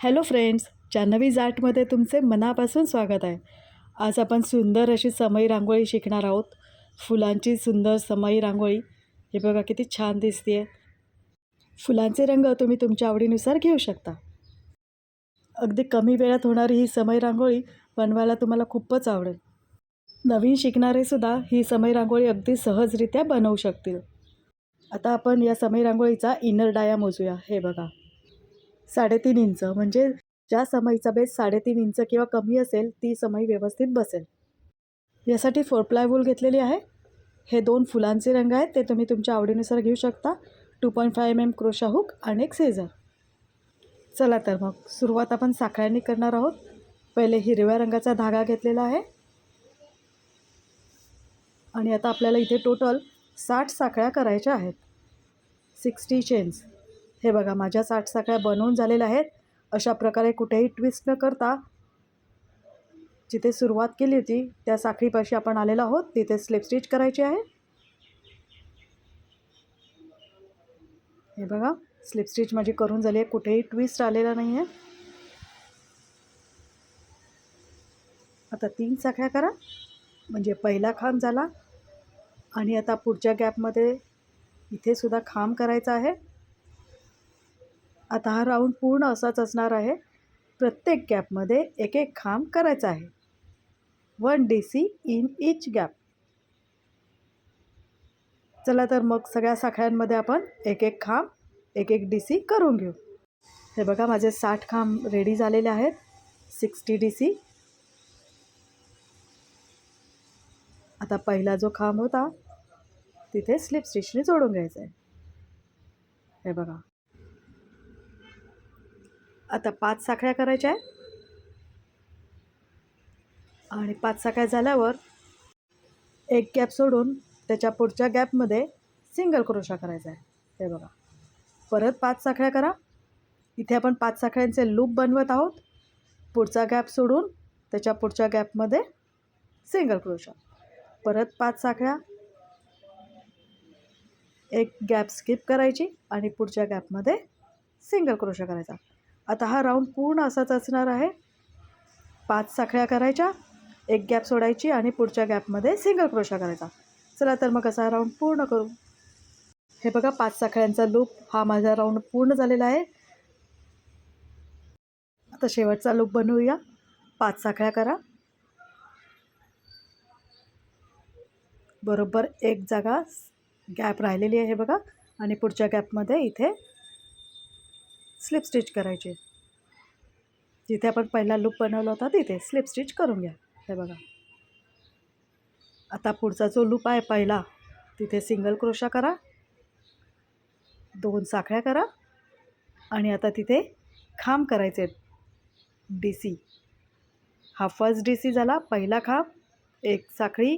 Hello friends Janhvi जाटमध्ये तुमचे मनापासून स्वागत आहे. आज आपण सुंदर अशी समई रांगोळी शिकणार आहोत. फुलांची सुंदर समई रांगोळी. हे बघा किती छान दिसते आहे फुलांचे रंग तुम्ही तुमच्या आवडीनुसार घेऊ शकता. अगदी कमी वेळात होणारी ही समई रांगोळी बनवायला तुम्हाला खूपच आवडेल. नवीन शिकणारेसुद्धा ही समई रांगोळी अगदी सहजरित्या बनवू शकतील. आता आपण या समई रांगोळीचा इनर डाया मोजूया. हे बघा. साडेतीन इंच. म्हणजे ज्या समईचा बेस साडेतीन इंच किंवा कमी असेल ती समई व्यवस्थित बसेल. यासाठी फोर प्लाय वूल घेतलेली आहे. हे दोन फुलांचे रंग आहेत ते तुम्ही तुमच्या आवडीनुसार घेऊ शकता. Two point five M M crochet hook आणि एक सेझर चला तर मग सुरुवात आपण साखळ्यांनी करणार आहोत. पहिले हिरव्या रंगाचा धागा घेतलेला आहे. आणि आता आपल्याला इथे टोटल साठ साखळ्या करायच्या आहेत. सिक्स्टी चेन्स हे बघा माझ्या साठ साखळ्या बनवून झालेल्या आहेत. अशा प्रकारे कुठेही ट्विस्ट न करता जिथे सुरुवात केली होती त्या साखळीपाशी आपण आलेलो आहोत. तिथे स्लिप स्टिच करायची आहे. हे बघा स्लिप स्टिच माझी करून झाली आहे. कुठेही ट्विस्ट आलेला नाही आहे. आता तीन साखळ्या करा. म्हणजे पहिला खांब झाला आणि आता पुढच्या गॅपमध्ये इथे सुद्धा खांब करायचा आहे. आता हा राऊंड पूर्ण असाच असणार आहे. प्रत्येक गॅपमध्ये एक एक खांब करायचा आहे. One D C in each gap. चला तर मग सगळ्या साखळ्यांमध्ये आपण एक एक खांब एक एक डी सी करून घेऊ. हे बघा माझे साठ खांब रेडी झालेले आहेत. सिक्स्टी डी सी आता पहिला जो खांब होता तिथे स्लिप स्टिचने जोडून घ्यायचा आहे. हे बघा. आता पाच साखळ्या करायच्या आहे आणि पाच साखळ्या झाल्यावर एक गॅप सोडून त्याच्या पुढच्या गॅपमध्ये सिंगल क्रोशा करायचा आहे. हे बघा. परत पाच साखळ्या करा. इथे आपण पाच साखळ्यांचे लूप बनवत आहोत. पुढचा गॅप सोडून त्याच्या पुढच्या गॅपमध्ये सिंगल क्रोशा. परत पाच साखळ्या. एक गॅप स्किप करायची आणि पुढच्या गॅपमध्ये सिंगल क्रोशा करायचा. आता हा राऊंड पूर्ण असाच असणार आहे. पाच साखळ्या करायच्या एक गॅप सोडायची आणि पुढच्या गॅपमध्ये सिंगल क्रोशा करायचा. चला तर मग असा राऊंड पूर्ण करू. हे बघा पाच साखळ्यांचा लूप हा माझा राऊंड पूर्ण झालेला आहे. आता शेवटचा लूप बनवूया. पाच साखळ्या करा. बरोबर एक जागा गॅप राहिलेली आहे बघा. आणि पुढच्या गॅपमध्ये इथे स्लिप स्टिच करायची. जिथे आपण पहिला लूप बनवला होता तिथे स्लिप स्टिच करून घ्या. हे बघा. आता पुढचा जो लूप आहे पहिला तिथे सिंगल क्रोशा करा. दोन साखळ्या करा. आणि आता तिथे खांब करायचे आहेत. डी सी हा फर्स्ट डी सी झाला. पहिला खांब एक साखळी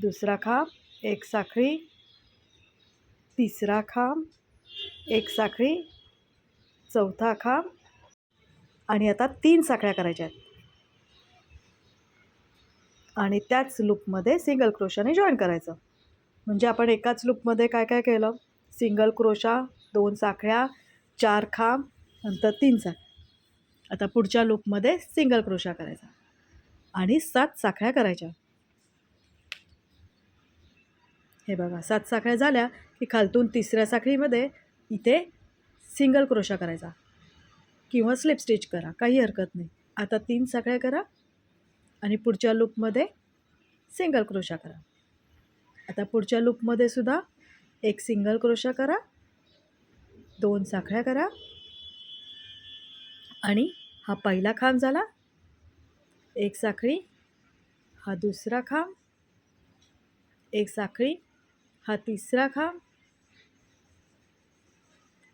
दुसरा खांब एक साखळी तिसरा खांब एक साखळी चौथा खांब आणि आता तीन साखळ्या करायच्या आहेत. आणि त्याच लूपमध्ये सिंगल क्रोशाने जॉईन करायचं. म्हणजे आपण एकाच लूपमध्ये काय काय केलं? सिंगल क्रोशा दोन साखळ्या चार खांब नंतर तीन साखळ्या. आता पुढच्या लूपमध्ये सिंगल क्रोशा करायचा. आणि सात साखळ्या करायच्या. हे बघा सात साखळ्या झाल्या की खालतून तिसऱ्या साखळीमध्ये इथे सिंगल क्रोशा करायचा किंवा स्लिप स्टिच करा काही हरकत नाही. आता तीन साखळ्या करा आणि पुढच्या लूपमध्ये सिंगल क्रोशा करा. आता पुढच्या लूपमध्ये सुद्धा एक सिंगल क्रोशा करा दोन साखळ्या करा आणि हा पहिला खांब झाला. एक साखळी हा दुसरा खांब. एक साखळी हा तिसरा खांब.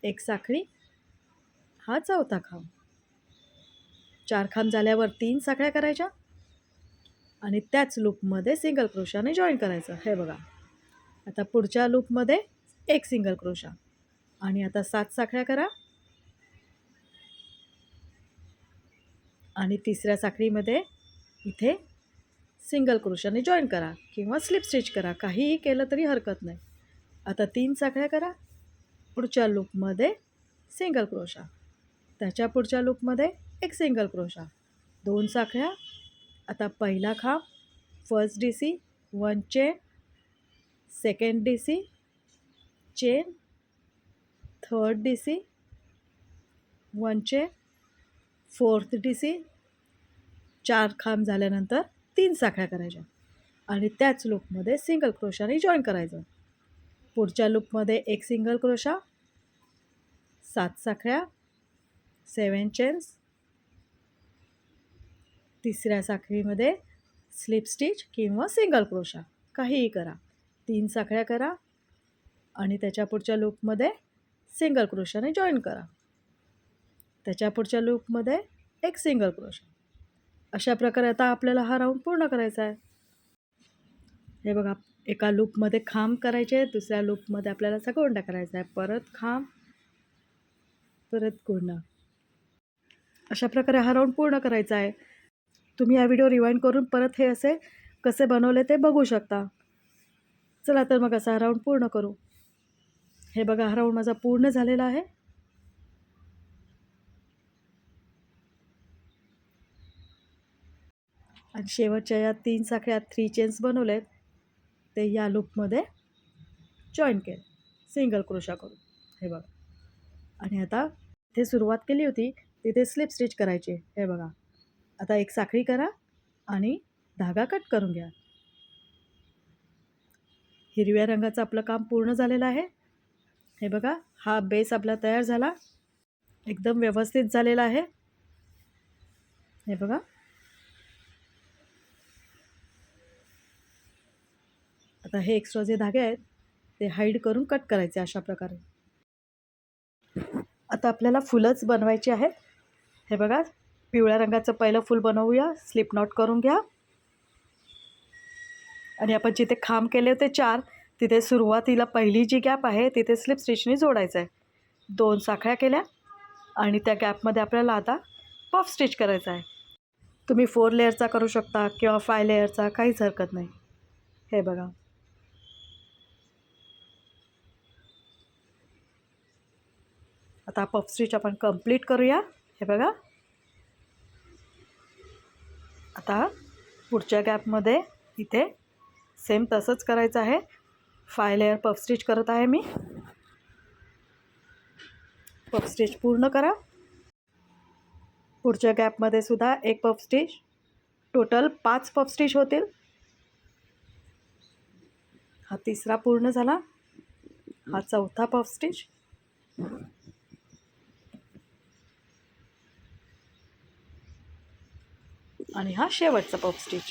एक साखळी हा चौथा खांब. चार खांब झाल्यावर तीन साखळ्या करायच्या आणि त्याच लूपमध्ये सिंगल क्रोशाने जॉईन करायचं. हे बघा. आता पुढच्या लूपमध्ये एक सिंगल क्रोशा. आणि आता सात साखळ्या करा. आणि तिसऱ्या साखळीमध्ये इथे सिंगल क्रोशाने जॉईन करा किंवा स्लिप स्टिच करा. काहीही केलं तरी हरकत नाही. आता तीन साखळ्या करा. पुढच्या लूपमध्ये सिंगल क्रोशा त्याच्या पुढच्या लूपमध्ये एक सिंगल क्रोशा दोन साखळ्या. आता पहिला खांब first D C one chain second D C chain third D C one chain fourth D C चार खांब झाल्यानंतर तीन साखळ्या करायच्या. आणि त्याच लूपमध्ये सिंगल क्रोशाने जॉईन करायचं. पुढच्या लूपमध्ये एक सिंगल क्रोशा सात साखळ्या सेवन चेन्स तिसऱ्या साखळीमध्ये स्लिप स्टिच किंवा सिंगल क्रोशा. काहीही करा. तीन साखळ्या करा आणि त्याच्या पुढच्या लूपमध्ये सिंगल क्रोशाने जॉईन करा. त्याच्या पुढच्या लूपमध्ये एक सिंगल क्रोशा. अशा प्रकारे आता आपल्याला हा राऊंड पूर्ण करायचा आहे. हे बघा एका लूपमध्ये खांब करायचे दुसऱ्या लूपमध्ये आपल्याला असा गोंडा करायचा आहे. परत खांब परत गोंडा. अशा प्रकारे हा राऊंड पूर्ण करायचा आहे. तुम्ही हा व्हिडिओ रिवाइंड करून परत हे असे कसे बनवले ते बघू शकता. चला तर मग असा हा राऊंड पूर्ण करू. हे बघा हा राऊंड माझा पूर्ण झालेला आहे. आणि शेवटच्या या तीन साखळ्या थ्री चेन्स बनवलेत. ते या लूपमध्ये जॉईन केलं. सिंगल क्रोशा करून. हे बघा. आणि आता इथे सुरुवात केली होती तिथे स्लिप स्टिच करायची. हे बघा. आता एक साखळी करा आणि धागा कट करून घ्या. हिरव्या रंगाचं आपलं काम पूर्ण झालेलं आहे. हे बघा. हा बेस आपला तयार झाला. एकदम व्यवस्थित झालेला आहे. हे बघा. आता हे एक्स्ट्रा जे धागे आहेत ते हाईड करून कट करायचे अशा प्रकारे. आता आपल्याला फुलंच बनवायची आहेत. हे बघा पिवळ्या रंगाचं पहिलं फूल बनवूया. स्लिप नॉट करून घ्या. आणि आपण जिथे खांब केले होते चार तिथे सुरुवातीला पहिली जी गॅप आहे तिथे स्लिप स्टिचने जोडायचं आहे. दोन साखळ्या केल्या आणि त्या गॅपमध्ये आपल्याला आता पफ स्टिच करायचा आहे. तुम्ही फोर लेअरचा करू शकता किंवा फाय लेअरचा काहीच हरकत नाही. हे बघा. आता पफ स्टिच आपण कंप्लीट करूया. हे बघा. आता पुढच्या गॅपमध्ये इथे सेम तसंच करायचं आहे. फाय लेअर पफ स्टिच करत आहे मी. पफ स्टिच पूर्ण करा. पुढच्या गॅपमध्ये सुद्धा एक पफ स्टिच टोटल पाच पफ स्टिच होतील. हा तिसरा पूर्ण झाला. हा चौथा पफ स्टिच आणि हा शेवटचा पफ स्टिच.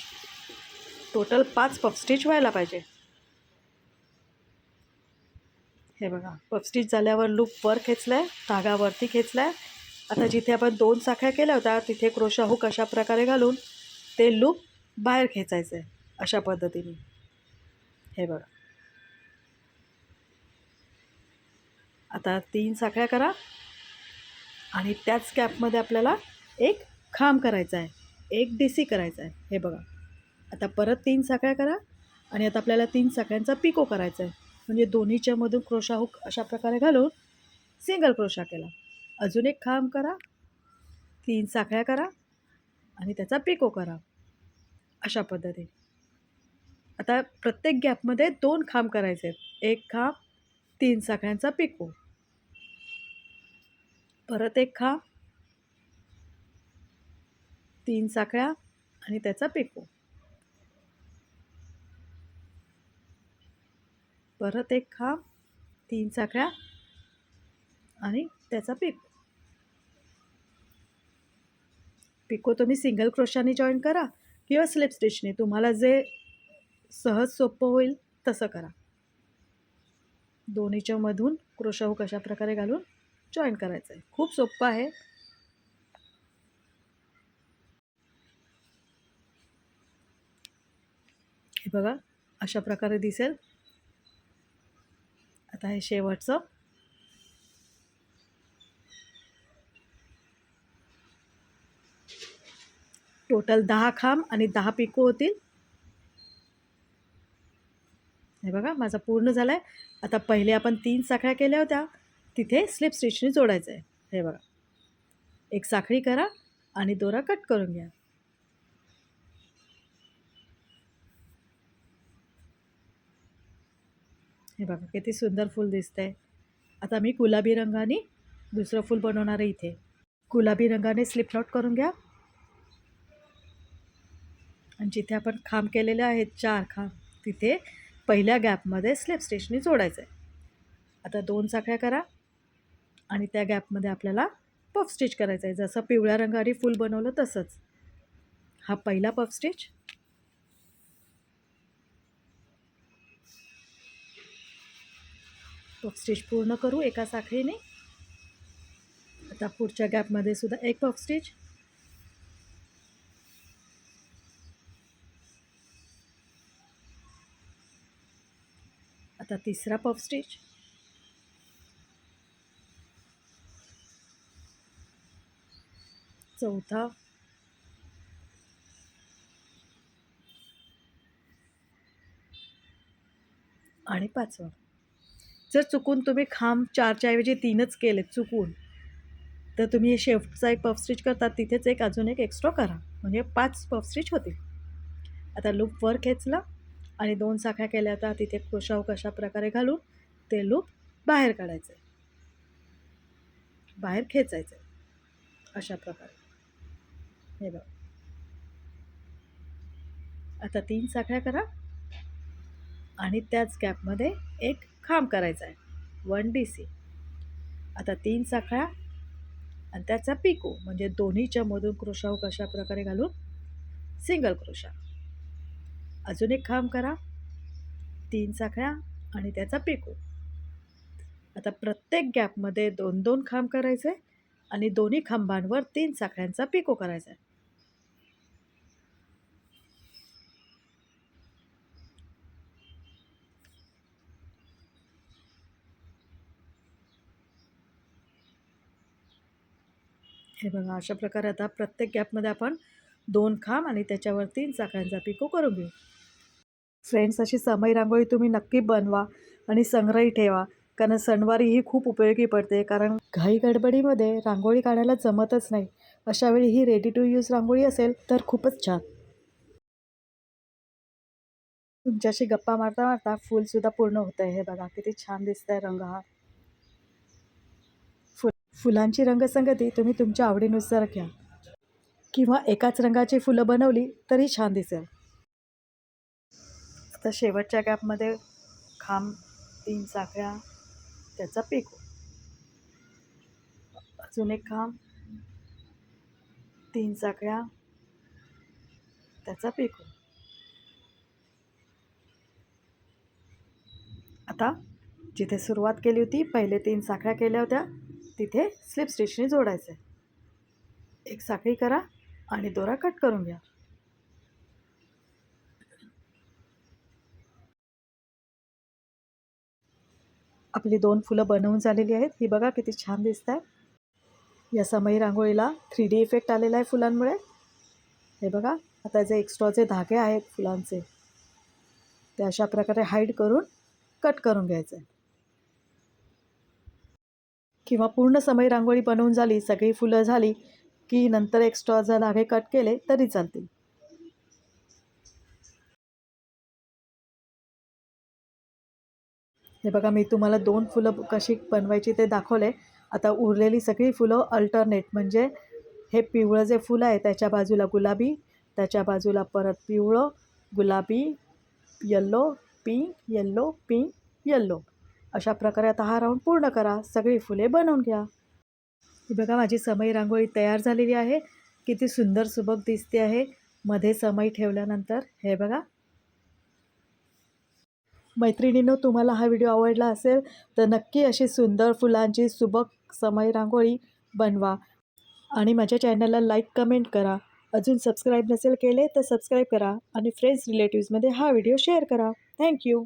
टोटल पाच पफ स्टिच व्हायला पाहिजे. हे बघा पफ स्टिच झाल्यावर लूप वर खेचला आहे धागा खेचला आहे आता जिथे आपण दोन साखळ्या केल्या होत्या तिथे क्रोशा हुक अशा प्रकारे घालून ते लूप बाहेर खेचायचं आहे अशा पद्धतीने. हे बघा. आता तीन साखळ्या करा. आणि त्याच कॅपमध्ये आपल्याला एक खांब करायचा आहे एक डी सी करायचा आहे. हे बघा. आता परत तीन साखळ्या करा आणि आता आपल्याला तीन साखळ्यांचा पिको करायचा आहे. म्हणजे दोन्हीच्या मधून क्रोशा हुक अशा प्रकारे घालून सिंगल क्रोशा केला. अजून एक खांब करा. तीन साखळ्या करा आणि त्याचा पिको करा. अशा पद्धतीने. आता प्रत्येक गॅपमध्ये दोन खांब करायचे आहेत. एक खांब तीन साखळ्यांचा पिको. परत एक खांब तीन साखळ्या आणि त्याचा पिको. परत एक खांब तीन साखळ्या आणि त्याचा पिको. पिको तुम्ही सिंगल क्रोशाने जॉईन करा किंवा स्लिप स्टिचने तुम्हाला जे सहज सोपं होईल तसं करा. दोन्हीच्या मधून क्रोशा हुक अशा प्रकारे घालून जॉईन करायचं आहे खूप सोपं आहे. बघा अशा प्रकारे दिसेल. आता हे शेवटचं. टोटल दहा खांब आणि दहा पिको होतील. हे बघा माझा पूर्ण झाला आहे आता पहिले आपण तीन साखळ्या केल्या होत्या. तिथे स्लिप स्टिचने जोडायचं आहे हे बघा. एक साखळी करा आणि दोरा कट करून घ्या. हे बघा किती सुंदर फूल दिसतंय. आता मी गुलाबी रंगाने दुसरं फूल बनवणार आहे इथे. गुलाबी रंगाने स्लिप नॉट करून घ्या. आणि जिथे आपण खांब केलेले आहेत चार खांब तिथे पहिल्या गॅपमध्ये स्लिप स्टिचने जोडायचं आहे आता दोन साखळ्या करा. आणि त्या गॅपमध्ये आपल्याला पफ स्टिच करायचं आहे जसं पिवळ्या रंगाने फूल बनवलं तसंच. हा पहिला पफ स्टिच पफ स्टिच पूर्ण करू एका साखळीने. आता पुढच्या गॅपमध्ये सुद्धा एक पफ स्टिच आता तिसरा पफ स्टिच चौथा. आणि पाचवा. जर चुकून तुम्ही खांब चारच्या ऐवजी तीनच केले चुकून तर तुम्ही हे शेफ्टचा एक पफ स्टिच करतात तिथेच एक अजून एक एक्स्ट्रा करा. म्हणजे पाच पफ स्टिच होतील. आता लूप वर खेचला आणि दोन साखळ्या केल्या आता. तिथे क्रोशाव कशा प्रकारे घालून ते लूप बाहेर काढायचं आहे बाहेर खेचायचं आहे अशा प्रकारे. हे बघ. आता तीन साखळ्या करा. आणि त्याच गॅपमध्ये एक खांब करायचा आहे. वन डी सी आता तीन साखळ्या आणि त्याचा पिको म्हणजे दोन्हीच्या मधून क्रोशाव कशा प्रकारे घालून? सिंगल क्रोशा अजून एक खांब करा. तीन साखळ्या आणि त्याचा पिको. आता प्रत्येक गॅपमध्ये दोन दोन खांब करायचे आणि दोन्ही खांबांवर तीन साखळ्यांचा पिको करायचा आहे. हे बघा अशा प्रकारे आता प्रत्येक गॅपमध्ये आपण दोन खांब आणि त्याच्यावर तीन चाकांचा पिको करून घेऊ. फ्रेंड्स अशी समय रांगोळी तुम्ही नक्की बनवा आणि संग्रही ठेवा कारण सणवारी ही खूप उपयोगी पडते कारण घाई गडबडीमध्ये रांगोळी काढायला जमतच नाही. अशावेळी ही रेडी टू यूज रांगोळी असेल तर खूपच छान. तुमच्याशी गप्पा मारता मारता फूलसुद्धा पूर्ण होतं आहे हे बघा किती छान दिसतंय रंग हा. फुलांची रंगसंगती तुम्ही तुमच्या आवडीनुसार घ्या. किंवा एकाच रंगाची फुलं बनवली तरी छान दिसेल. तर शेवटच्या गॅपमध्ये खांब तीन साखळ्या त्याचा पीक. अजून एक खांब तीन साखळ्या त्याचा पीक. आता जिथे सुरुवात केली होती पहिले तीन साखळ्या केल्या होत्या तिथे स्लिप स्टिचने जोडायचं आहे एक साखळी करा आणि दोरा कट करून घ्या. आपली दोन फुलं बनवून झालेली आहेत. ही बघा किती छान दिसत आहे या समयी रांगोळीला थ्री डी इफेक्ट आलेला आहे फुलांमुळे. हे बघा आता जे एक्स्ट्राचे धागे आहेत फुलांचे ते अशा प्रकारे हाईड करून कट करून घ्यायचं आहे किंवा पूर्ण समय रांगोळी बनवून झाली सगळी फुलं झाली की नंतर एक्स्ट्रा जर धागे कट केले तरी चालतील. हे बघा मी तुम्हाला दोन फुलं कशी बनवायची ते दाखवले. आता उरलेली सगळी फुलं अल्टरनेट म्हणजे हे पिवळं जे फुलं आहे त्याच्या बाजूला गुलाबी त्याच्या बाजूला परत पिवळं गुलाबी yellow pink yellow pink yellow अशा प्रकारे आता हा राऊंड पूर्ण करा. सगळी फुले बनवून घ्या. बघा माझी समई रांगोळी तयार झालेली आहे. किती सुंदर सुबक दिसते आहे. मध्ये समई ठेवल्यानंतर हे बघा. मैत्रिणींनो तुम्हाला हा व्हिडिओ आवडला असेल तर नक्की अशी सुंदर फुलांची सुबक समय रांगोळी बनवा. आणि माझ्या चॅनलला लाईक कमेंट करा. अजून सबस्क्राईब नसेल केले तर सबस्क्राईब करा. आणि फ्रेंड्स रिलेटिव्समध्ये हा व्हिडिओ शेअर करा. थँक्यू